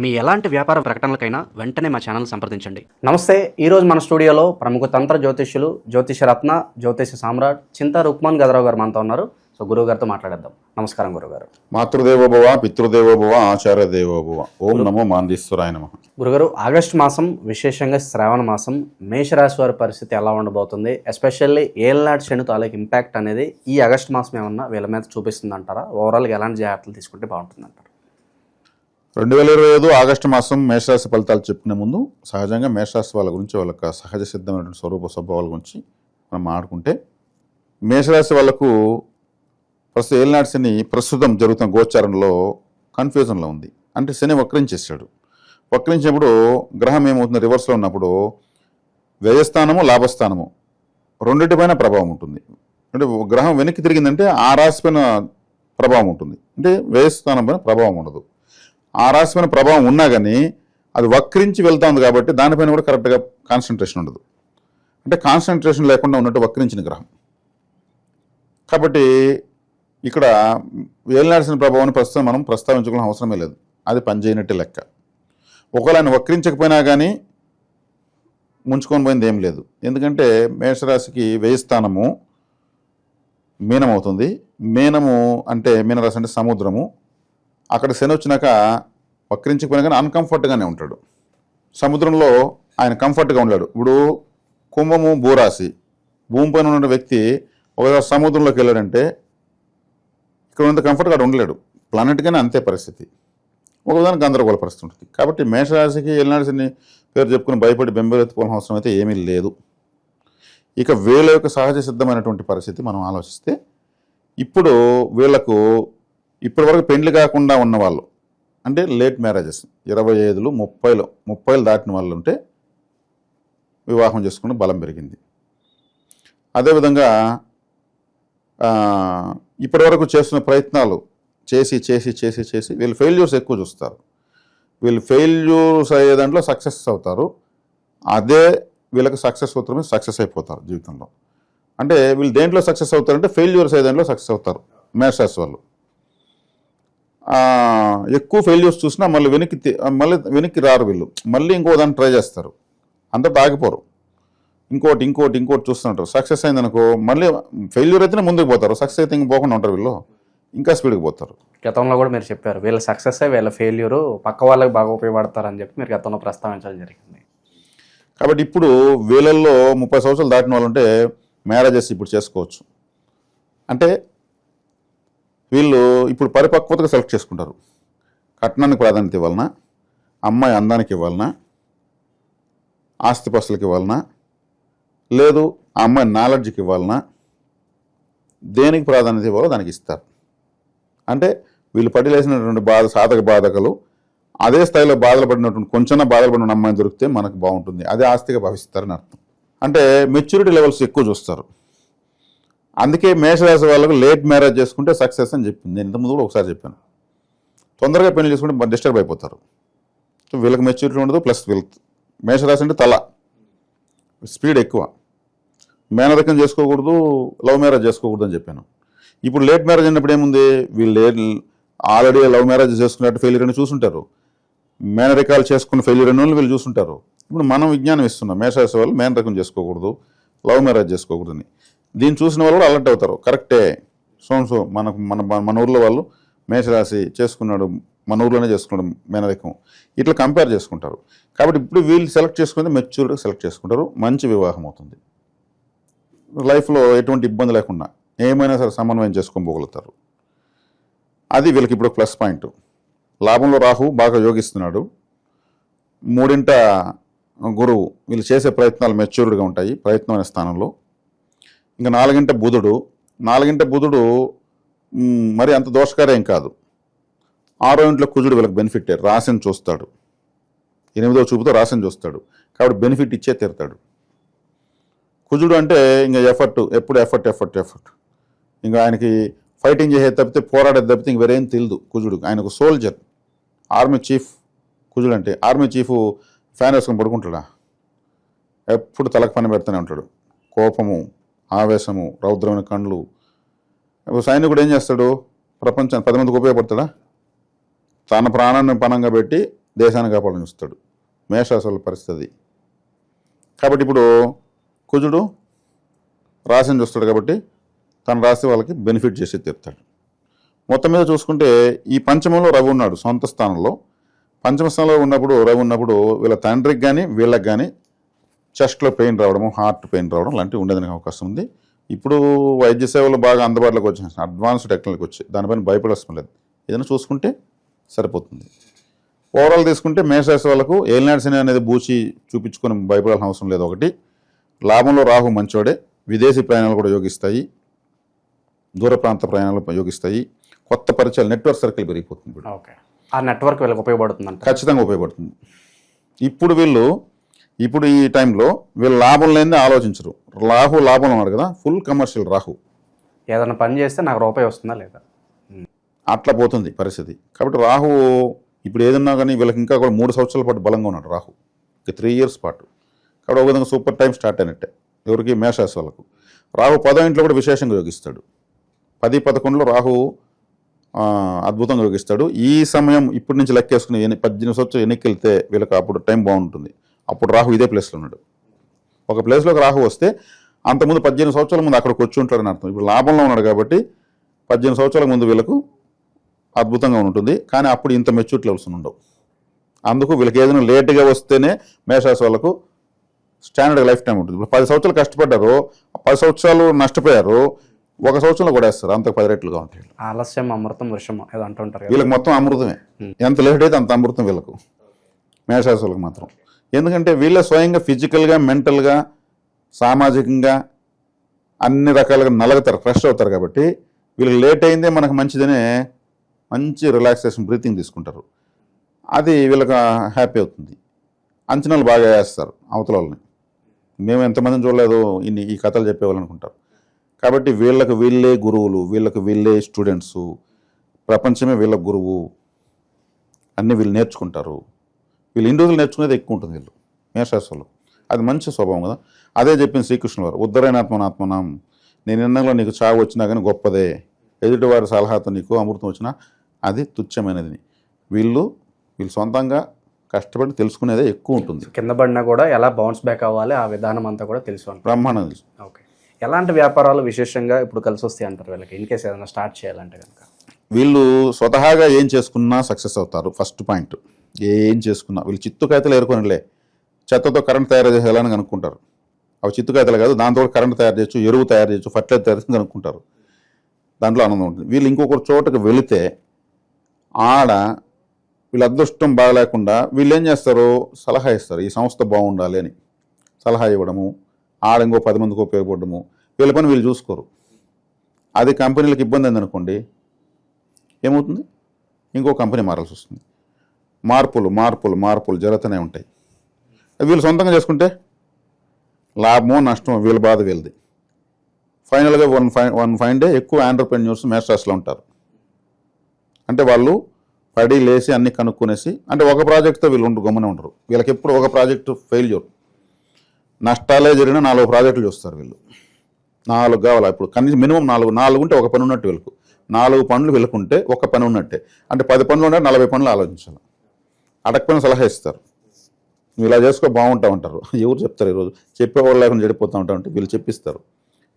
మీ ఎలాంటి వ్యాపార ప్రకటనలకైనా వెంటనే మా ఛానల్ సంప్రదించండి. నమస్తే ఈరోజు మన స్టూడియోలో ప్రముఖ తంత్ర జ్యోతిష్యులు జ్యోతిష రత్న జ్యోతిష సామ్రాట్ చింతా రుక్మాన్ గదరావు గారు మనతో ఉన్నారు. సో గురువు గారితో మాట్లాడేద్దాం. నమస్కారం గురుగారు మాతృదేవోభవ పితృదేవోభవ ఆచార్య దేవోభవ ఓం నమో మాందీశ్వరాయ నమ. గురుగారు ఆగస్టు మాసం విశేషంగా శ్రావణ మాసం మేషరాశి వారి పరిస్థితి ఎలా ఉండబోతుంది? ఎస్పెషల్లీ ఏళ్ళనాటి శని తాలూకు ఇంపాక్ట్ అనేది ఈ ఆగస్టు మాసం ఏమన్నా వీళ్ళ మీద చూపిస్తుంది అంటారా ఓవరాల్గా ఎలాంటి జాగ్రత్తలు తీసుకుంటే బాగుంటుంది అంటారు రెండు వేల ఇరవై ఐదు ఆగస్టు మాసం మేషరాశి ఫలితాలు చెప్పిన ముందు సహజంగా మేషరాశి వాళ్ళ గురించి వాళ్ళ సహజ సిద్ధమైనటువంటి స్వరూప స్వభావాల గురించి మనం మాట్లాడుకుంటే మేషరాశి వాళ్ళకు ప్రస్తుతం ఏలినాటి శని ప్రస్తుతం జరుగుతున్న గోచారంలో కన్ఫ్యూజన్లో ఉంది. అంటే శని వక్రించేసాడు వక్రించినప్పుడు గ్రహం ఏమవుతుంది? రివర్స్లో ఉన్నప్పుడు వ్యయస్థానము లాభస్థానము రెండింటిపైన ప్రభావం ఉంటుంది. అంటే గ్రహం వెనక్కి తిరిగిందంటే ఆ రాశిపైన ప్రభావం ఉంటుంది. అంటే వ్యయస్థానం పైన ప్రభావం ఉండదు. ఆ రాశిపైన ప్రభావం ఉన్నా కానీ అది వక్రించి వెళ్తా ఉంది కాబట్టి దానిపైన కూడా కరెక్ట్గా కాన్సన్ట్రేషన్ ఉండదు. అంటే కాన్సన్ట్రేషన్ లేకుండా ఉన్నట్టు వక్రించిన గ్రహం. కాబట్టి ఇక్కడ వేలినాడిసిన ప్రభావాన్ని ప్రస్తుతం మనం ప్రస్తావించుకోవడం అవసరమే లేదు. అది పనిచేయనట్టే లెక్క. ఒకవేళ ఆయన వక్రించకపోయినా కానీ ముంచుకొని పోయింది ఏం లేదు. ఎందుకంటే మేషరాశికి వేయి స్థానము మీనమవుతుంది. మీనము అంటే మీనరాశి అంటే సముద్రము. అక్కడ శని వచ్చినాక వక్రించకపోయినా కానీ అన్కంఫర్ట్గానే ఉంటాడు. సముద్రంలో ఆయన కంఫర్ట్గా ఉన్నాడు ఇప్పుడు కుంభము భూరాశి. భూమిపైన ఉన్న వ్యక్తి ఒకవేళ సముద్రంలోకి వెళ్ళాడంటే ఇక్కడ ఉన్నంత కంఫర్ట్గా అక్కడ ఉండలేడు. ప్లానెట్గానే అంతే పరిస్థితి. ఒకదాని గందరగోళ పరిస్థితి ఉంటుంది. కాబట్టి మేషరాశికి వెళ్ళినాల్సిన పేరు చెప్పుకుని భయపడి బెంబెలెత్తుకోవాల్సిన అవసరం అయితే ఏమీ లేదు. ఇక వీళ్ళ యొక్క సహజ సిద్ధమైనటువంటి పరిస్థితి మనం ఆలోచిస్తే ఇప్పుడు వీళ్ళకు ఇప్పటి వరకు పెండ్లి కాకుండా ఉన్నవాళ్ళు అంటే లేట్ మ్యారేజెస్ ఇరవై ఐదులు ముప్పైలు ముప్పైలు దాటిన వాళ్ళు ఉంటే వివాహం చేసుకుని బలం పెరిగింది. అదేవిధంగా ఇప్పటి ఇప్పటివరకు చేస్తున్న ప్రయత్నాలు చేసి చేసి చేసి చేసి వీళ్ళు ఫెయిల్యూర్స్ ఎక్కువ చూస్తారు. వీళ్ళు ఫెయిల్యూర్స్ అయ్యే దాంట్లో సక్సెస్ అవుతారు. అదే వీళ్ళకి సక్సెస్ అవుతారు సక్సెస్ అయిపోతారు జీవితంలో. అంటే వీళ్ళు దేంట్లో సక్సెస్ అవుతారంటే ఫెయిల్యూర్స్ అయ్యే దాంట్లో సక్సెస్ అవుతారు. మేషాస్ వాళ్ళు. ఎక్కువ ఫెయిల్యూర్స్ చూసినా మళ్ళీ వెనక్కి మళ్ళీ వెనక్కి రారు వీళ్ళు. మళ్ళీ ఇంకో దాన్ని ట్రై చేస్తారు. అంతటా ఆగిపోరు ఇంకోటి ఇంకోటి ఇంకోటి చూస్తుంటారు. సక్సెస్ అయిందనుకో మళ్ళీ ఫెయిల్యూర్ అయితేనే ముందుకు పోతారు. సక్సెస్ అయితే ఇంక పోకుండా ఉంటారు వీళ్ళు. ఇంకా స్పీడ్కి పోతారు. గతంలో కూడా మీరు చెప్పారు. వీళ్ళ సక్సెస్ వీళ్ళ ఫెయిల్యూర్ పక్క వాళ్ళకి బాగా ఉపయోగపడతారని చెప్పి మీరు గతంలో ప్రస్తావించడం జరిగింది. కాబట్టి ఇప్పుడు వీళ్ళల్లో ముప్పై సంవత్సరాలు దాటిన వాళ్ళు ఉంటే మ్యారేజెస్ ఇప్పుడు చేసుకోవచ్చు. అంటే వీళ్ళు ఇప్పుడు పరిపక్వతగా సెలెక్ట్ చేసుకుంటారు. కట్నానికి ప్రాధాన్యత ఇవ్వాలనా అమ్మాయి అందానికి ఇవ్వాలనా ఆస్తిపస్తులకి ఇవ్వాలనా లేదు ఆ అమ్మాయి నాలెడ్జ్కి ఇవ్వాలనా దేనికి ప్రాధాన్యత ఇవ్వాలో దానికి ఇస్తారు. అంటే వీళ్ళు పడిలేసినటువంటి బాధ సాధక బాధకలు అదే స్థాయిలో బాధలు పడినటువంటి కొంచెం బాధలు పడిన అమ్మాయి దొరికితే మనకు బాగుంటుంది. అదే ఆస్తిగా భావిస్తారని అర్థం. అంటే మెచ్యూరిటీ లెవెల్స్ ఎక్కువ చూస్తారు. అందుకే మేషరాశి వాళ్ళకు లేట్ మ్యారేజ్ చేసుకుంటే సక్సెస్ అని చెప్పింది. నేను ఇంతకుముందు కూడా ఒకసారి చెప్పాను. తొందరగా పెళ్ళి చేసుకుంటే డిస్టర్బ్ అయిపోతారు. సో వీళ్ళకి మెచ్యూరిటీ ఉండదు ప్లస్ వీళ్ళ మేషరాశి అంటే తల. స్పీడ్ ఎక్కువ. మేనరకం చేసుకోకూడదు లవ్ మ్యారేజ్ చేసుకోకూడదు అని చెప్పాను. ఇప్పుడు లేట్ మ్యారేజ్ అన్నప్పుడు ఏముంది? వీళ్ళు ఆల్రెడీ లవ్ మ్యారేజ్ చేసుకున్నట్టు ఫెయిల్యూర్ అని చూసుంటారు. మేనరికాలు చేసుకున్న ఫెయిల్యూర్ అని వాళ్ళు వీళ్ళు చూసుంటారు. ఇప్పుడు మనం విజ్ఞానం ఇస్తున్నాం. మేషరాశి వాళ్ళు మేనరకం చేసుకోకూడదు లవ్ మ్యారేజ్ చేసుకోకూడదని. దీన్ని చూసిన వాళ్ళు కూడా అలర్ట్ అవుతారు. కరెక్టే సో సో మనకు మన మన ఊర్లో వాళ్ళు మేషరాశి చేసుకున్నాడు మన ఊర్లోనే చేసుకున్నాడు మేనరికం. ఇట్లా కంపేర్ చేసుకుంటారు. కాబట్టి ఇప్పుడు వీళ్ళు సెలెక్ట్ చేసుకుంటే మెచ్యూర్గా సెలెక్ట్ చేసుకుంటారు. మంచి వివాహం అవుతుంది. లైఫ్లో ఎటువంటి ఇబ్బంది లేకుండా ఏమైనా సరే సమన్వయం చేసుకొని పోగలుగుతారు. అది వీళ్ళకి ఇప్పుడు ప్లస్ పాయింట్ లాభంలో రాహు బాగా యోగిస్తున్నాడు. మూడింట గురువు వీళ్ళు చేసే ప్రయత్నాలు మెచ్యూర్డ్గా ఉంటాయి. ప్రయత్నం అనే స్థానంలో ఇంకా నాలుగింట బుధుడు నాలుగింట బుధుడు మరి అంత దోషకారేం కాదు. ఆరో ఇంట్లో కుజుడు వీళ్ళకి బెనిఫిట్ రాశిని చూస్తాడు. ఎనిమిదో చూపుతో రాశిని చూస్తాడు. కాబట్టి బెనిఫిట్ ఇచ్చే తీరుతాడు. కుజుడు అంటే ఇంకా ఎఫర్ట్ ఎప్పుడు ఎఫర్ట్ ఎఫర్ట్ ఎఫర్ట్ ఇంకా ఆయనకి ఫైటింగ్ చేసే తప్పితే పోరాడేది తప్పితే ఇంక వేరేం తెలియదు కుజుడు ఆయన ఒక సోల్జర్ ఆర్మీ చీఫ్ కుజుడు అంటే ఆర్మీ చీఫ్ ఫ్యాన్ వేసుకొని పడుకుంటాడా? ఎప్పుడు తలకు పని పెడుతూనే ఉంటాడు. కోపము ఆవేశము రౌద్రమైన కండ్లు. ఒక సైనికుడు ఏం చేస్తాడు? ప్రపంచం పది మందికి ఉపయోగపడతాడా? తన ప్రాణాన్ని పణంగా పెట్టి దేశాన్ని కాపాడని చూస్తాడు. మేషరాశి పరిస్థితి. కాబట్టి ఇప్పుడు కుజుడు రాశిని చూస్తాడు కాబట్టి తన రాశి వాళ్ళకి బెనిఫిట్ చేసి తీరుతాడు. మొత్తం మీద చూసుకుంటే ఈ పంచమంలో రవి ఉన్నాడు సొంత స్థానంలో. పంచమ స్థానంలో ఉన్నప్పుడు రవి ఉన్నప్పుడు వీళ్ళ తండ్రికి కానీ వీళ్ళకి కానీ చెస్ట్లో పెయిన్ రావడము హార్ట్ పెయిన్ రావడం లాంటివి ఉండేదానికి అవకాశం ఉంది. ఇప్పుడు వైద్య సేవలు బాగా అందుబాటులోకి వచ్చేసి అడ్వాన్స్ టెక్నాలజీ వచ్చాయి. దానిపైన భయపడవలసిన లేదు. ఏదైనా చూసుకుంటే సరిపోతుంది. ఓవరాల్ తీసుకుంటే మేషరాశి వాళ్ళకు ఏలినాడు శని అనేది బూచి చూపించుకొని భయపడాల్సిన అవసరం లేదు. ఒకటి లాభంలో రాహు మంచోడే. విదేశీ ప్రయాణాలు కూడా యోగిస్తాయి. దూర ప్రాంత ప్రయాణాలు యోగిస్తాయి. కొత్త పరిచయాలు నెట్వర్క్ సర్కిల్ పెరిగిపోతుంది ఆ నెట్వర్క్ వీళ్ళకి ఉపయోగపడుతుంది ఖచ్చితంగా ఉపయోగపడుతుంది. ఇప్పుడు వీళ్ళు ఇప్పుడు ఈ టైంలో వీళ్ళు లాభం లేనిదే ఆలోచించరు. రాహు లాభంలో ఉన్నాడు కదా ఫుల్ కమర్షియల్ రాహు. ఏదైనా పని చేస్తే నాకు రూపాయి వస్తుందా లేదా? అట్లా పోతుంది పరిస్థితి. కాబట్టి రాహు ఇప్పుడు ఏదన్నా కానీ వీళ్ళకి ఇంకా కూడా మూడు సంవత్సరాల పాటు బలంగా ఉన్నాడు రాహు. ఇంకా త్రీ ఇయర్స్ పాటు. కాబట్టి ఒక విధంగా సూపర్ టైం స్టార్ట్ అయినట్టే. ఎవరికి? మేషాస్ వాళ్ళకు. రాహు పదో ఇంట్లో కూడా విశేషంగా యోగిస్తాడు. పది పదకొండులో రాహు అద్భుతంగా యోగిస్తాడు. ఈ సమయం ఇప్పటి నుంచి లెక్కేసుకుని ఎన్ని పద్దెనిమిది సంవత్సరాలు ఎన్నికెళ్తే వీళ్ళకి అప్పుడు టైం బాగుంటుంది. అప్పుడు రాహు ఇదే ప్లేస్లో ఉన్నాడు. ఒక ప్లేస్లోకి రాహు వస్తే అంతకుముందు పద్దెనిమిది సంవత్సరాల ముందు అక్కడికి వచ్చి ఉంటాడని అర్థం. ఇప్పుడు లాభంలో ఉన్నాడు కాబట్టి పద్దెనిమిది సంవత్సరాల ముందు వీళ్ళకు అద్భుతంగా ఉంటుంది. కానీ అప్పుడు ఇంత మెచ్యూరిటీ లెవెల్స్ ఉండవు. అందుకు వీళ్ళకి ఏదైనా లేట్గా వస్తేనే మేషాస్ వాళ్ళకు స్టాండర్డ్ లైఫ్ టైం ఉంటుంది. ఇప్పుడు పది సంవత్సరాలు కష్టపడ్డారు పది సంవత్సరాలు నష్టపోయారు ఒక సంవత్సరంలో కొడేస్తారు. అంత పది రెట్లుగా ఉంటాయి ఆలస్యం అమృతం వృషం ఏదో అంటుంటారు వీళ్ళకి మొత్తం అమృతమే. ఎంత లేట్ అయితే అంత అమృతం వీళ్ళకు. మేషరాశి వాళ్ళకి మాత్రం. ఎందుకంటే వీళ్ళ స్వయంగా ఫిజికల్గా మెంటల్గా సామాజికంగా అన్ని రకాలుగా నలగతారు ఫ్రెష్ అవుతారు కాబట్టి వీళ్ళకి లేట్ అయిందే మనకు మంచిదనే మంచి రిలాక్సేషన్ బ్రీతింగ్ తీసుకుంటారు. అది వీళ్ళకి హ్యాపీ అవుతుంది. అంచనాలు బాగా వేస్తారు అవతల వాళ్ళని. మేము ఎంతమందిని చూడలేదు ఇన్ని ఈ కథలు చెప్పేవాళ్ళు అనుకుంటారు. కాబట్టి వీళ్ళకి వీళ్ళే గురువులు వీళ్ళకి వీళ్ళే స్టూడెంట్స్ ప్రపంచమే వీళ్ళ గురువు అన్నీ వీళ్ళు నేర్చుకుంటారు. వీళ్ళు ఇన్ని రోజులు నేర్చుకునేది ఎక్కువ ఉంటుంది వీళ్ళు. మేషాస్వలు అది మంచి స్వభావం కదా. అదే చెప్పింది శ్రీకృష్ణుడు వారు ఉద్ధరైనాత్మనాత్మనం నేను ఎన్నలో నీకు చావు వచ్చినా కానీ గొప్పదే. ఎదుటివారి సలహాతో నీకు అమృతం వచ్చినా అది తుచ్చమైనది వీళ్ళు వీళ్ళు సొంతంగా కష్టపడి తెలుసుకునేదే ఎక్కువ ఉంటుంది. కింద పడినా కూడా ఎలా బౌన్స్ బ్యాక్ అవ్వాలి ఆ విధానం అంతా కూడా తెలుసు బ్రహ్మాండం తెలుసు. ఓకే. ఎలాంటి వ్యాపారాలు విశేషంగా ఇప్పుడు కలిసి వస్తాయి అంటారు వీళ్ళకి? ఇన్ కేసు ఏదైనా స్టార్ట్ చేయాలంటే కనుక. వీళ్ళు స్వతహాగా ఏం చేసుకున్నా సక్సెస్ అవుతారు ఫస్ట్ పాయింట్ ఏం చేసుకున్నా? వీళ్ళు చిత్తుకాయతలు కాగితాలు ఏరుకోనిలే. చెత్తతో కరెంట్ తయారు చేసేయాలని కనుక్కుంటారు. అవి చిత్తుకాయతలు కాదు దాంతో కూడా కరెంట్ తయారు చేయొచ్చు ఎరువు తయారు చేయొచ్చు ఫర్టిలైజర్ తయారు చేయొచ్చు కనుక్కుంటారు. దాంట్లో ఆనందం ఉంటుంది. వీళ్ళు ఇంకొక చోటకి వెళితే ఆడ వీళ్ళ అదృష్టం బాగలేకుండా వీళ్ళు ఏం చేస్తారు? సలహా ఇస్తారు. ఈ సంస్థ బాగుండాలి అని. సలహా ఇవ్వడము ఆడ ఇంకో పది మందికి ఉపయోగపడము వీళ్ళ పని వీళ్ళు చూసుకోరు. అది కంపెనీలకు ఇబ్బంది అయిందనుకోండి ఏమవుతుంది? ఇంకో కంపెనీ మారాల్సి వస్తుంది. మార్పులు మార్పులు మార్పులు జరుగుతూనే ఉంటాయి. వీళ్ళు సొంతంగా చేసుకుంటే లాభమో నష్టమో వీళ్ళ బాధ వీళ్ళది. ఫైనల్గా వన్ ఫై వన్ ఫైన్ డే ఎక్కువ ఆంటర్ప్రెన్యూర్స్ మేస్టర్స్లో ఉంటారు. అంటే వాళ్ళు పడి లేసి అన్ని కనుక్కునేసి అంటే ఒక ప్రాజెక్ట్తో వీళ్ళు ఉండు గమ్మునే ఉంటారు వీళ్ళకి ఎప్పుడు ఒక ప్రాజెక్టు ఫెయిల్యూర్. నష్టాలే జరిగిన నాలుగు ప్రాజెక్టులు చూస్తారు వీళ్ళు. నాలుగు కావాలి? ఇప్పుడు కనీసం మినిమం నాలుగు నాలుగు ఉంటే ఒక పని ఉన్నట్టు వీళ్ళకు. నాలుగు పనులు వీళ్ళకుంటే ఒక పని ఉన్నట్టే. అంటే పది పనులు ఉంటే నలభై పనులు ఆలోచించాలి. అడగపోయిన సలహా ఇస్తారు. నువ్వు ఇలా చేసుకో బాగుంటావు అంటారు ఎవరు చెప్తారు ఈరోజు చెప్పేవాళ్ళు లేకుండా చెడిపోతూ ఉంటావు అంటే వీళ్ళు చెప్పిస్తారు.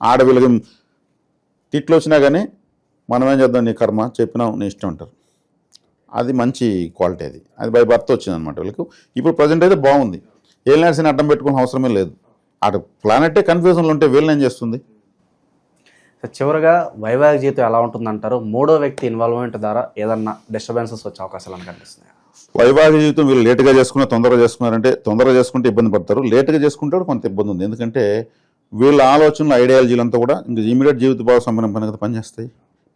ఆడ వీళ్ళకి తిట్లు వచ్చినా కానీ మనం ఏం చేద్దాం నీ కర్మ? చెప్పినావు నీ ఇష్టం అంటారు. అది మంచి క్వాలిటీ అది. అది బై బర్త్ వచ్చింది అనమాట వీళ్ళకి. ఇప్పుడు ప్రజెంట్ అయితే బాగుంది. ఏ అడ్డం పెట్టుకునే అవసరమే లేదు. అటు ప్లానెటే కన్ఫ్యూజన్లు ఉంటే వీళ్ళని ఏం చేస్తుంది? చివరిగా వైవాహిక జీవితం ఎలా ఉంటుందంటారు? మూడో వ్యక్తి ఇన్వాల్వ్మెంట్ ద్వారా ఏదన్నా డిస్టర్బెన్సెస్ వచ్చే అవకాశాలు అని కనిపిస్తున్నాయి? వైవాహిక జీవితం వీళ్ళు లేటుగా చేసుకున్నా తొందరగా చేసుకున్నారంటే తొందరగా చేసుకుంటే ఇబ్బంది పడతారు. లేటుగా చేసుకుంటే కొంత ఇబ్బంది ఉంది. ఎందుకంటే వీళ్ళ ఆలోచనలు ఐడియాలజీలంతా కూడా ఇంకా ఇమీడియట్ జీవిత భాగస్వామ్యం పని కదా పనిచేస్తాయి.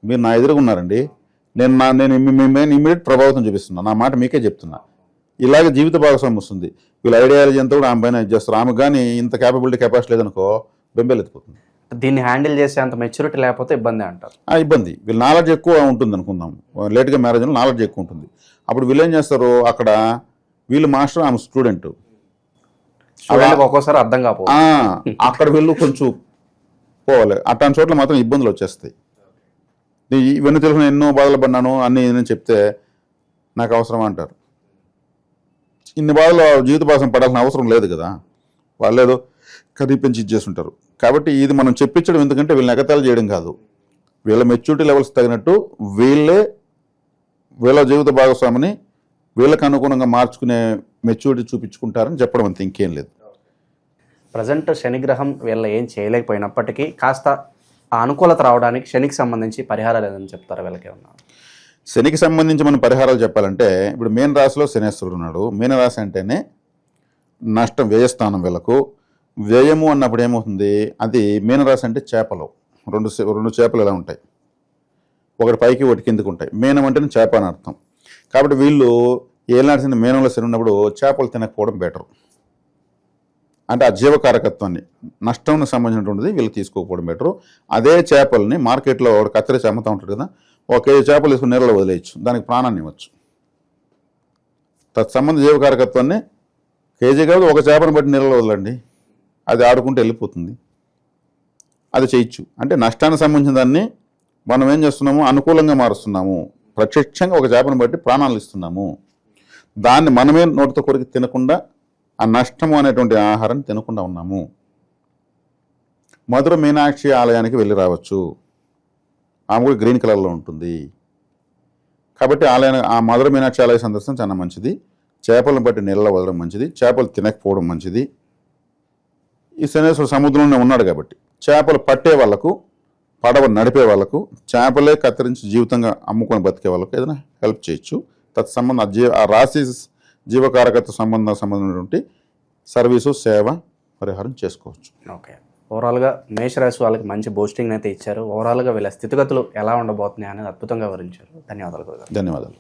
మీరు నా ఎదురుగా ఉన్నారండి. నేను నా నేను మేము ఇమీడియట్ ప్రభావితం చూపిస్తున్నా. నా మాట మీకే చెప్తున్నా. ఇలాగే జీవిత భాగస్వామ్యం వస్తుంది. వీళ్ళ ఐడియాలజీ అంతా కూడా ఆమె పైన ఇది చేస్తారు. ఆమె కానీ ఇంత క్యాపబిలిటీ కెపాసిటీ లేదనుకో బెంబేలు ఎత్తిపోతుంది దీన్ని హ్యాండిల్ చేసే అంత మెచ్యూరిటీ లేకపోతే ఇబ్బంది అంటారు. ఆ ఇబ్బంది. వీళ్ళ నాలెడ్జ్ ఎక్కువ ఉంటుంది అనుకుందాం. లేట్గా మ్యారేజ్ నాలెడ్జ్ ఎక్కువ ఉంటుంది. అప్పుడు వీళ్ళు ఏం చేస్తారు? అక్కడ వీళ్ళు మాస్టర్ ఆమె స్టూడెంట్. ఒక్కోసారి అర్థం కాకపో ఆ, అక్కడ వెళ్ళు కొంచెం పోవాలి. అట్లాంటి చోట్ల మాత్రం ఇబ్బందులు వచ్చేస్తాయి. ఇవన్నీ తెలుసు నేను ఎన్నో బాధలు పడినాను అన్ని నేను చెప్తే నాకు అవసరం అంటారు. ఇన్ని బాధలు జీవిత భాగం పడాల్సిన అవసరం లేదు కదా. వాళ్ళు ఏదో కర్రీ పెంచి ఇచ్చేస్తుంటారు కాబట్టి ఇది మనం చెప్పించడం ఎందుకంటే వీళ్ళని ఎగతాళి చేయడం కాదు. వీళ్ళ మెచ్యూరిటీ లెవెల్స్ తగినట్టు వీళ్ళే వీళ్ళ జీవిత భాగస్వామిని వీళ్ళకి అనుగుణంగా మార్చుకునే మెచ్యూరిటీ చూపించుకుంటారని చెప్పడం అంతే ఇంకేం లేదు. ప్రజెంట్ శనిగ్రహం వీళ్ళ ఏం చేయలేకపోయినప్పటికీ కాస్త ఆ అనుకూలత రావడానికి శనికి సంబంధించి పరిహారాలు ఏదని చెప్తారా వీళ్ళకి ఏమన్నా శనికి సంబంధించి మనం పరిహారాలు చెప్పాలంటే ఇప్పుడు మీన రాశిలో శనేశ్వరుడు ఉన్నాడు. మీన రాశి అంటేనే నష్టం వ్యయస్థానం వీళ్ళకు. వ్యయము అన్నప్పుడు ఏమవుతుంది? అది మీనరాశి అంటే చేపలు. రెండు రెండు చేపలు ఎలా ఉంటాయి? ఒకటి పైకి ఒకటి కిందకు ఉంటాయి. మీనం అంటేనే చేప అని అర్థం. కాబట్టి వీళ్ళు ఏలాంటి మీనంలో శని ఉన్నప్పుడు చేపలు తినకపోవడం బెటర్. అంటే ఆ జీవకారకత్వాన్ని నష్టం సంబంధించినటువంటిది వీళ్ళు తీసుకోకపోవడం బెటరు. అదే చేపల్ని మార్కెట్లో ఒకటి కత్తిరించి అమ్ముతూ ఉంటాడు కదా ఒక కేజీ చేపలు తీసుకుని నీళ్ళలో వదిలేయచ్చు. దానికి ప్రాణాన్ని ఇవ్వచ్చు. తత్సంబంధ జీవకారకత్వాన్ని కేజీ కాదు ఒక చేపను బట్టి నీళ్ళలో వదలండి. అది ఆడుకుంటూ వెళ్ళిపోతుంది. అది చేయొచ్చు. అంటే నష్టానికి సంబంధించిన దాన్ని మనం ఏం చేస్తున్నాము? అనుకూలంగా మారుస్తున్నాము. ప్రత్యక్షంగా ఒక చేపను బట్టి ప్రాణాలు ఇస్తున్నాము. దాన్ని మనమే నోటితో కొరికి తినకుండా ఆ నష్టము అనేటువంటి ఆహారం తినకుండా ఉన్నాము. మధుర మీనాక్షి ఆలయానికి వెళ్ళి రావచ్చు. ఆమె కూడా గ్రీన్ కలర్లో ఉంటుంది. కాబట్టి ఆలయం ఆ మధుర మీనాక్షి ఆలయ సందర్శనం చాలా మంచిది. చేపలను బట్టి నీళ్ళలో వదలడం మంచిది. చేపలు తినకపోవడం మంచిది. ఈ శనేశ్వర సముద్రంలోనే ఉన్నాడు కాబట్టి. చేపలు పట్టే వాళ్ళకు పడవ నడిపే వాళ్ళకు చేపలే కత్తిరించి జీవితంగా అమ్ముకొని బతికే వాళ్ళకు ఏదైనా హెల్ప్ చేయొచ్చు. తత్సంబంధ ఆ జీ ఆ రాశి జీవకారకత్వ సంబంధం సంబంధించినటువంటి సర్వీసు సేవ పరిహారం చేసుకోవచ్చు. ఓకే. ఓవరాల్గా మేషరాశి వాళ్ళకి మంచి బూస్టింగ్ అయితే ఇచ్చారు. ఓవరాల్గా వీళ్ళ స్థితిగతులు ఎలా ఉండబోతున్నాయి అనేది అద్భుతంగా వివరించారు. ధన్యవాదాలు ధన్యవాదాలు.